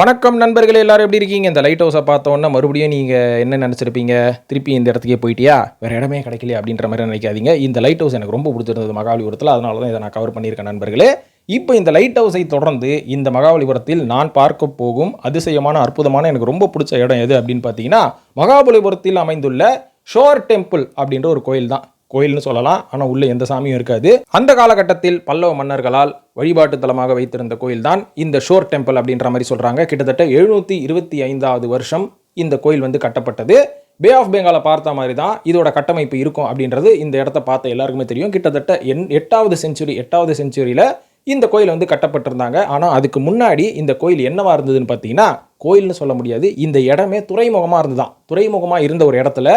வணக்கம் நண்பர்கள் எல்லாரும் எப்படி இருக்கீங்க? இந்த லைட் ஹவுஸை பார்த்தோன்னா மறுபடியும் நீங்கள் என்ன நினச்சிருப்பீங்க? திருப்பி இந்த இடத்துக்கே போயிட்டியா? வேறு இடமே கிடைக்கல அப்படின்ற மாதிரி நினைக்காதீங்க. இந்த லைட் ஹவுஸ் எனக்கு ரொம்ப பிடிச்சிருந்தது மகாபலிபுரத்தில். அதனால தான் இதை நான் கவர் பண்ணியிருக்கேன் நண்பர்களே. இப்போ இந்த லைட் ஹவுஸை தொடர்ந்து இந்த மகாபலிபுரத்தில் நான் பார்க்க போகும் அதிசயமான அற்புதமான எனக்கு ரொம்ப பிடிச்ச இடம் எது அப்படின்னு பார்த்தீங்கன்னா மகாபலிபுரத்தில் அமைந்துள்ள ஷோர் டெம்பிள் அப்படின்ற ஒரு கோயில் தான் கோயில்னு சொல்லலாம். ஆனால் உள்ளே எந்த சாமியும் இருக்காது. அந்த காலகட்டத்தில் பல்லவ மன்னர்களால் வழிபாட்டு தலமாக வைத்திருந்த கோயில் தான் இந்த ஷோர் டெம்பிள் அப்படின்ற மாதிரி சொல்கிறாங்க கிட்டத்தட்ட எழுநூற்றி இருபத்தி ஐந்தாவது வருஷம் இந்த கோயில் வந்து கட்டப்பட்டது. பே ஆஃப் பெங்காலை பார்த்த மாதிரி தான் இதோட கட்டமைப்பு இருக்கும் அப்படின்றது இந்த இடத்த பார்த்த எல்லாருக்குமே தெரியும். கிட்டத்தட்ட எண் எட்டாவது செஞ்சுரி எட்டாவது செஞ்சுரியில் இந்த கோயில் வந்து கட்டப்பட்டிருந்தாங்க. ஆனால் அதுக்கு முன்னாடி இந்த கோயில் என்னவா இருந்ததுன்னு பார்த்தீங்கன்னா கோயில்னு சொல்ல முடியாது. இந்த இடமே துறைமுகமாக இருந்துதான் துறைமுகமாக இருந்த ஒரு இடத்துல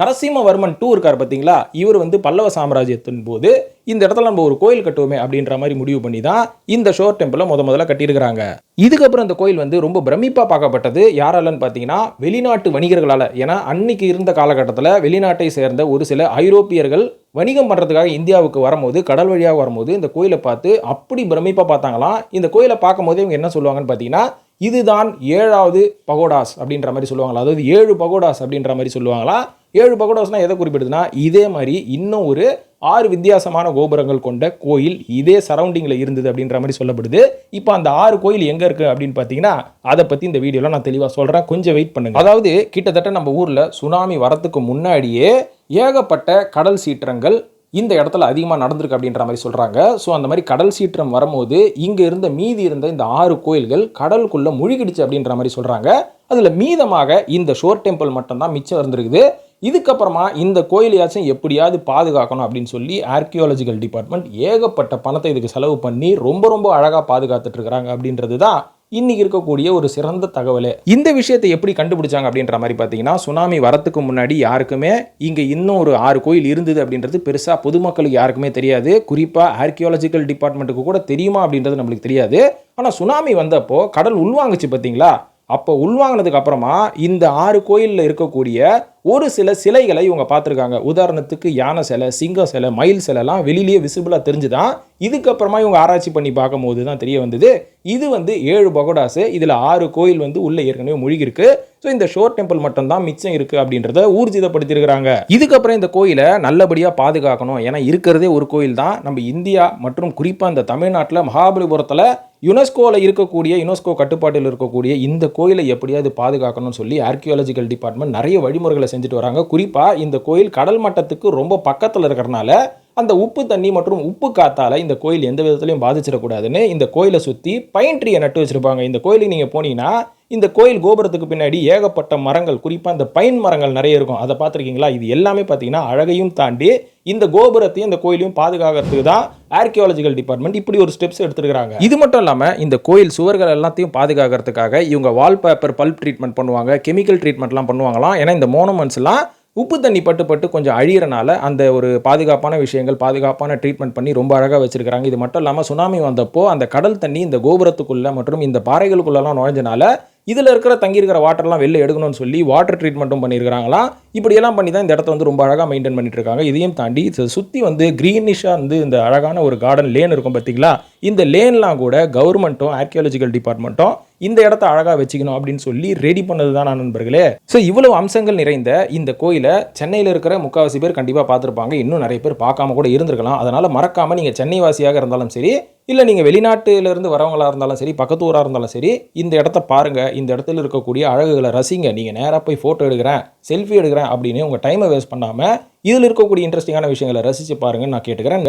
நரசிம்மவர்மன் டூ இருக்கார் பார்த்தீங்களா இவர் வந்து பல்லவ சாம்ராஜ்யத்தின் போது இந்த இடத்துல நம்ம ஒரு கோயில் கட்டுவோமே அப்படின்ற மாதிரி முடிவு பண்ணி தான் இந்த ஷோர் டெம்பிளை முத முதல்ல கட்டியிருக்கிறாங்க. இதுக்கப்புறம் இந்த கோயில் வந்து ரொம்ப பிரமிப்பாக பார்க்கப்பட்டது. யாராலன்னு பார்த்தீங்கன்னா வெளிநாட்டு வணிகர்களால் ஏன்னா அன்னைக்கு இருந்த காலகட்டத்தில் வெளிநாட்டை சேர்ந்த ஒரு சில ஐரோப்பியர்கள் வணிகம் பண்ணுறதுக்காக இந்தியாவுக்கு வரும்போது கடல் வழியாக வரும்போது இந்த கோயிலை பார்த்து அப்படி பிரமிப்பாக பார்த்தாங்களாம். இந்த கோயிலை பார்க்கும்போது இவங்க என்ன சொல்லுவாங்கன்னு பார்த்தீங்கன்னா இதுதான் ஏழாவது பகோடாஸ் அப்படின்ற மாதிரி சொல்லுவாங்களா அதாவது ஏழு பகோடாஸ் அப்படின்ற மாதிரி சொல்லுவாங்களா ஏழு பகடோஸ்னால் எதை குறிப்பிடுதுன்னா இதே மாதிரி இன்னும் ஒரு ஆறு வித்தியாசமான கோபுரங்கள் கொண்ட கோயில் இதே சரௌண்டிங்கில் இருந்தது அப்படின்ற மாதிரி சொல்லப்படுது. இப்போ அந்த ஆறு கோயில் எங்கே இருக்குது அப்படின்னு பார்த்தீங்கன்னா அதை பற்றி இந்த வீடியோவில் நான் தெளிவாக சொல்கிறேன் கொஞ்சம் வெயிட் பண்ணுங்க. அதாவது கிட்டத்தட்ட நம்ம ஊரில் சுனாமி வரத்துக்கு முன்னாடியே ஏகப்பட்ட கடல் சீற்றங்கள் இந்த இடத்துல அதிகமாக நடந்திருக்கு அப்படின்ற மாதிரி சொல்கிறாங்க ஸோ அந்த மாதிரி கடல் சீற்றம் வரும்போது இங்கே இருந்த மீதி இருந்த இந்த ஆறு கோயில்கள் கடலுக்குள்ளே முழுகிடுச்சு அப்படின்ற மாதிரி சொல்கிறாங்க அதில் மீதமாக இந்த ஷோர் டெம்பிள் மட்டும்தான் மிச்சம் இருந்திருக்குது. இதுக்கப்புறமா இந்த கோயிலையாச்சும் எப்படியாவது பாதுகாக்கணும் அப்படின்னு சொல்லி ஆர்கியாலஜிக்கல் டிபார்ட்மெண்ட் ஏகப்பட்ட பணத்தை இதுக்கு செலவு பண்ணி ரொம்ப ரொம்ப அழகாக பாதுகாத்துட்டு இருக்கிறாங்க அப்படின்றது தான் இன்னைக்கு இருக்கக்கூடிய ஒரு சிறந்த தகவல். இந்த விஷயத்தை எப்படி கண்டுபிடிச்சாங்க அப்படின்ற மாதிரி பார்த்தீங்கன்னா சுனாமி வரத்துக்கு முன்னாடி யாருக்குமே இங்கே இன்னும் ஒரு ஆறு கோயில் இருந்தது அப்படின்றது பெருசாக பொதுமக்களுக்கு யாருக்குமே தெரியாது. குறிப்பாக ஆர்கியாலஜிக்கல் டிபார்ட்மெண்ட்டுக்கு கூட தெரியுமா அப்படின்றது நம்மளுக்கு தெரியாது. ஆனால் சுனாமி வந்தப்போ கடல் உள்வாங்குச்சு பார்த்தீங்களா? அப்போ உள்வாங்கினதுக்கு அப்புறமா இந்த ஆறு கோயிலில் இருக்கக்கூடிய ஒரு சில சிலைகளை இவங்க பார்த்துருக்காங்க. உதாரணத்துக்கு யானை சிலை சிங்க சிலை மயில் சிலைலாம் வெளியிலேயே விசிபிளாக தெரிஞ்சுதான். இதுக்கப்புறமா இவங்க ஆராய்ச்சி பண்ணி பார்க்கும்போது தான் தெரிய வந்தது. இது வந்து ஏழு பகோடாஸு. இதில் ஆறு கோயில் வந்து உள்ளே ஏற்கனவே மூழ்கிருக்கு ஸோ இந்த ஷோர் டெம்பிள் மட்டும்தான் மிச்சம் இருக்குது அப்படின்றத ஊர்ஜிதப்படுத்தியிருக்கிறாங்க. இதுக்கப்புறம் இந்த கோயிலை நல்லபடியாக பாதுகாக்கணும். ஏன்னா இருக்கிறதே ஒரு கோயில் தான் நம்ம இந்தியா மற்றும் குறிப்பாக இந்த தமிழ்நாட்டில் மகாபலிபுரத்தில் யுனெஸ்கோவில் இருக்கக்கூடிய யுனெஸ்கோ கட்டுப்பாட்டில் இருக்கக்கூடிய இந்த கோயிலை எப்படியாவது பாதுகாக்கணும்னு சொல்லி ஆர்கியாலஜிக்கல் டிபார்ட்மெண்ட் நிறைய வழிமுறைகளை செஞ்சுட்டு வராங்க. குறிப்பாக இந்த கோயில் கடல் மட்டத்துக்கு ரொம்ப பக்கத்தில் இருக்கிறனால அந்த உப்பு தண்ணி மற்றும் உப்பு காத்தால் இந்த கோயில் எந்த விதத்துலையும் பாதிச்சிடக்கூடாதுன்னு இந்த கோயிலை சுற்றி பைன் ட்ரீயை நட்டு வச்சுருப்பாங்க. இந்த கோயிலுக்கு நீங்கள் போனீங்கன்னா இந்த கோயில் கோபுரத்துக்கு பின்னாடி ஏகப்பட்ட மரங்கள் குறிப்பாக இந்த பைன் மரங்கள் நிறைய இருக்கும். அதை பார்த்துருக்கீங்களா? இது எல்லாமே பார்த்தீங்கன்னா அழகையும் தாண்டி இந்த கோபுரத்தையும் இந்த கோயிலையும் பாதுகாக்கிறதுக்கு தான் ஆர்கியாலஜிக்கல் டிபார்ட்மெண்ட் இப்படி ஒரு ஸ்டெப்ஸ் எடுத்துருக்காங்க இது மட்டும் இல்லாமல் இந்த கோயில் சுவர்கள் எல்லாத்தையும் பாதுகாக்கிறதுக்காக இவங்க வால்பேப்பர் பல்ப் ட்ரீட்மெண்ட் பண்ணுவாங்க கெமிக்கல் ட்ரீட்மெண்ட்லாம் பண்ணுவாங்களாம். ஏன்னா இந்த மோனமெண்ட்ஸ்லாம் உப்பு தண்ணி பட்டு பட்டு கொஞ்சம் அழியிறனால அந்த ஒரு பாதுகாப்பான விஷயங்கள் பாதுகாப்பான ட்ரீட்மெண்ட் பண்ணி ரொம்ப அழகாக வச்சிருக்காங்க இது மட்டும் இல்லாமல் சுனாமி வந்தப்போ அந்த கடல் தண்ணி இந்த கோபுரத்துக்குள்ளே மற்றும் இந்த பாறைகளுக்குள்ளெல்லாம் நுழைஞ்சனால இதில் இருக்கிற தங்கியிருக்கிற வாட்டர்லாம் வெளில எடுக்கணும்னு சொல்லி வாட்டர் ட்ரீட்மெண்ட்டும் பண்ணியிருக்கிறாங்களா? இப்படியெல்லாம் பண்ணி தான் இந்த இடத்த வந்து ரொம்ப அழகாக மெயின்டைன் பண்ணிட்டு இருக்காங்க இதையும் தாண்டி சுற்றி வந்து க்ரீனிஷாக வந்து இந்த அழகான ஒரு கார்டன் லேன் இருக்கும் பார்த்தீங்களா இந்த லேன்லாம் கூட கவர்மெண்ட்டும் ஆர்கியாலஜிக்கல் டிபார்ட்மெண்ட்டும் இந்த இடத்த அழகாக வச்சுக்கணும் அப்படின்னு சொல்லி ரெடி பண்ணது தான் நண்பர்களே. ஸோ இவ்வளவு அம்சங்கள் நிறைந்த இந்த கோயிலை சென்னையில் இருக்கிற முக்காவாசி பேர் கண்டிப்பாக பார்த்துருப்பாங்க. இன்னும் நிறைய பேர் பார்க்காம கூட இருந்திருக்கலாம். அதனால் மறக்காமல் நீங்கள் சென்னை வாசியாக இருந்தாலும் சரி இல்லை நீங்கள் வெளிநாட்டிலேருந்து வரவங்களாக இருந்தாலும் சரி பக்கத்து ஊராக இருந்தாலும் சரி இந்த இடத்த பாருங்கள் இந்த இடத்துல இருக்கக்கூடிய அழகுகளை ரசிங்க. நீங்கள் நேராக போய் ஃபோட்டோ எடுக்கிறேன் செல்ஃபி எடுக்கிறேன் அப்படின்னு உங்கள் டைமை வேஸ்ட் பண்ணாமல் இதில் இருக்கக்கூடிய இன்ட்ரெஸ்டிங்கான விஷயங்களை ரசித்து பாருங்கன்னு நான் கேட்டுக்கிறேன்.